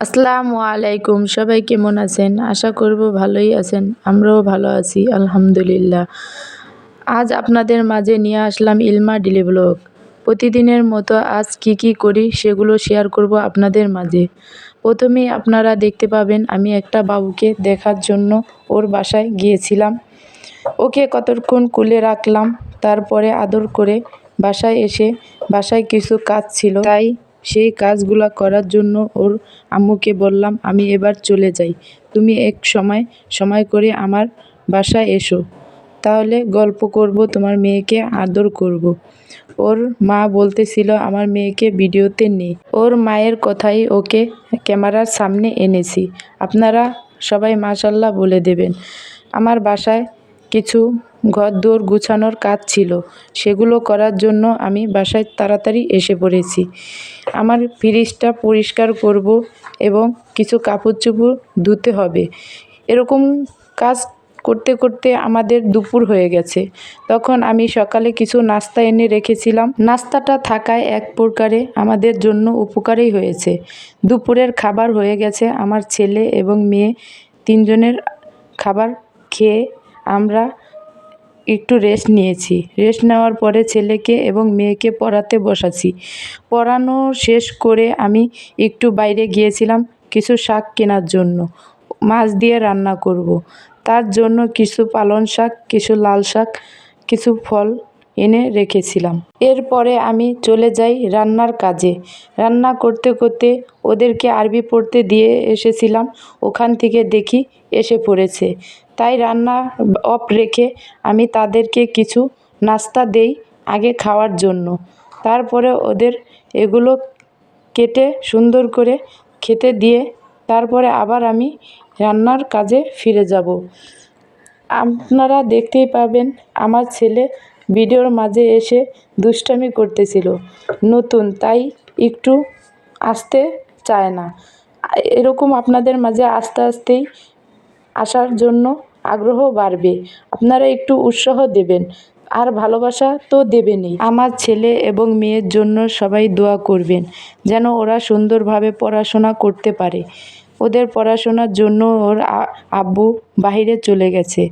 আসসালামু আলাইকুম, সবাই কেমন আছেন? আশা করব ভালোই আছেন, আমরাও ভালো আছি, আলহামদুলিল্লাহ। আজ আপনাদের মাঝে নিয়ে আসলাম ইলমা ডিলি ব্লগ। প্রতিদিনের মতো আজ কি কি করি সেগুলো শেয়ার করব আপনাদের মাঝে। প্রথমেই আপনারা দেখতে পাবেন, আমি একটা বাবুকে দেখার জন্য ওর বাসায় গিয়েছিলাম। ওকে কতক্ষণ কুলে রাখলাম, তারপরে আদর করে বাসায় এসে বাসায় কিছু কাজ ছিল। তাই সেই কাজগুলো করার জন্য ওর আম্মুকে বললাম, আমি এবার চলে যাই। তুমি এক সময় সময় করে আমার বাসায় এসো। তাহলে গল্প করব, তোমার মেয়েকে আদর করব। ওর মা বলতেছিল, আমার মেয়েকে ভিডিওতে নেই। ওর মায়ের কথাই ওকে ক্যামেরার সামনে এনেছি। আপনারা সবাই মাশাল্লাহ বলে দেবেন। আমার বাসায় কিছু ঘর দোর গুছানোর কাজ ছিল। সেগুলো করার জন্য আমি বাসায় তাড়াতাড়ি এসে পড়েছি। আমার ফ্রিজটা পরিষ্কার করব এবং কিছু কাপড় চোপড় ধুতে হবে। এরকম কাজ করতে করতে আমাদের দুপুর হয়ে গেছে। তখন আমি সকালে কিছু নাস্তা এনে রেখেছিলাম। নাস্তাটা থাকায় এক প্রকারে আমাদের জন্য উপকারই হয়েছে। দুপুরের খাবার হয়ে গেছে আমার ছেলে এবং মেয়ে তিনজনের খাবার খেয়ে আমরা একটু রেস্ট নিয়েছি। রেস্ট নেওয়ার পরে ছেলেকে এবং মেয়েকে পড়াতে বসাছি পড়ানো শেষ করে আমি একটু বাইরে গিয়েছিলাম কিছু শাক কেনার জন্য। মাছ দিয়ে রান্না করব। তার জন্য কিছু পালং শাক, কিছু লাল শাক, কিছু ফল এনে রেখেছিলাম। এরপরে আমি চলে যাই রান্নার কাজে। রান্না করতে করতে ওদেরকে আরবি পড়তে দিয়ে এসেছিলাম। ওখান থেকে দেখি এসে পড়েছে। তাই রান্না অফ রেখে আমি তাদেরকে কিছু নাস্তা দেই আগে খাওয়ার জন্য। তারপরে ওদের এগুলো কেটে সুন্দর করে খেতে দিয়ে তারপরে আবার আমি রান্নার কাজে ফিরে যাব। আপনারা দেখতেই পাবেন আমার ছেলে ভিডিওর মাঝে এসে দুষ্টামি করতেছিল। নতুন, তাই একটু আসতে চায় না। এরকম আপনাদের মাঝে আস্তে আস্তেই আসার জন্য আগ্রহ বাড়বে। আপনারা একটু উৎসাহ দেবেন। আর ভালোবাসা তো দেবেনই। আমার ছেলে এবং মেয়ের জন্য সবাই দোয়া করবেন, যেন ওরা সুন্দরভাবে পড়াশোনা করতে পারে। ওদের পড়াশোনার জন্য ওর আব্বু বাইরে চলে গেছে।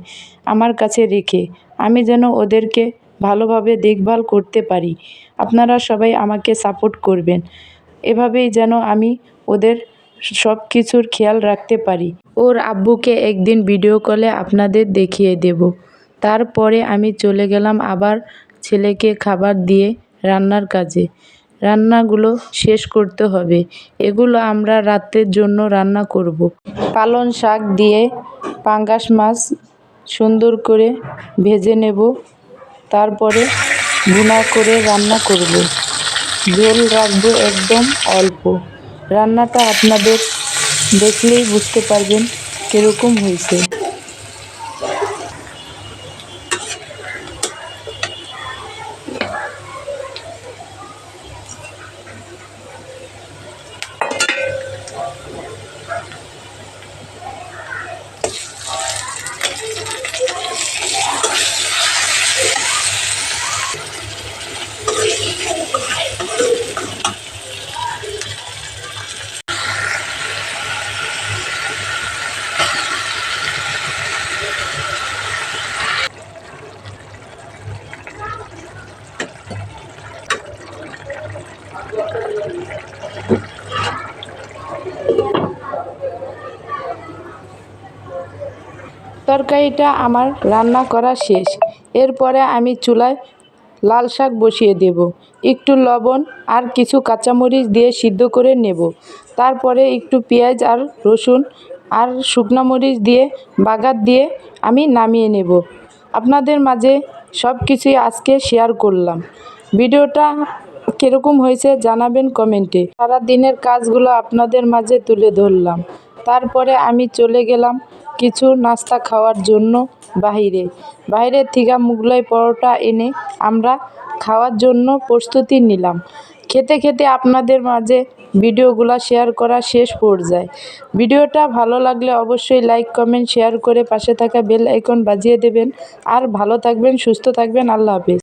আমার কাছে রেখে আমি যেন ওদেরকে ভালোভাবে দেখভাল করতে পারি। আপনারা সবাই আমাকে সাপোর্ট করবেন। এভাবেই যেন আমি ওদের সব কিছুর খেয়াল রাখতে পারি। ওর আব্বুকে একদিন ভিডিও কলে আপনাদের দেখিয়ে দেব। তারপরে আমি চলে গেলাম আবার ছেলেকে খাবার দিয়ে রান্নার কাজে। রান্নাগুলো শেষ করতে হবে। এগুলো আমরা রাতের জন্য রান্না করব। পালং শাক দিয়ে পাঙ্গাস মাছ সুন্দর করে ভেজে নেব। তারপরে ভুনা করে রান্না করব। ঝোল রাখব একদম অল্প। রান্নাটা আপনাদের দেখলেই বুঝতে পারবেন কীরকম হয়েছে। তরকারিটা আমার রান্না করা শেষ। এরপরে আমি চুলায় লাল শাক বসিয়ে দেব। একটু লবণ আর কিছু কাঁচামরিচ দিয়ে সিদ্ধ করে নেব। তারপরে একটু পেঁয়াজ আর রসুন আর শুকনো মরিচ দিয়ে বাগার দিয়ে আমি নামিয়ে নেব। আপনাদের মাঝে সব কিছুই আজকে শেয়ার করলাম। ভিডিওটা কীরকম হয়েছে জানাবেন কমেন্টে। সারা দিনের কাজগুলো আপনাদের মাঝে তুলে ধরলাম। তারপরে আমি চলে গেলাম কিছু নাস্তা খাওয়ার জন্য বাহিরে। বাইরের থেকে মুগলাই পরোটা এনে আমরা খাওয়ার জন্য প্রস্তুতি নিলাম। খেতে খেতে আপনাদের মাঝে ভিডিওগুলো শেয়ার করা শেষ পর্যায়ে। ভিডিওটা ভালো লাগলে অবশ্যই লাইক, কমেন্ট, শেয়ার করে পাশে থাকা বেল আইকন বাজিয়ে দেবেন। আর ভালো থাকবেন, সুস্থ থাকবেন, আল্লাহ হাফেজ।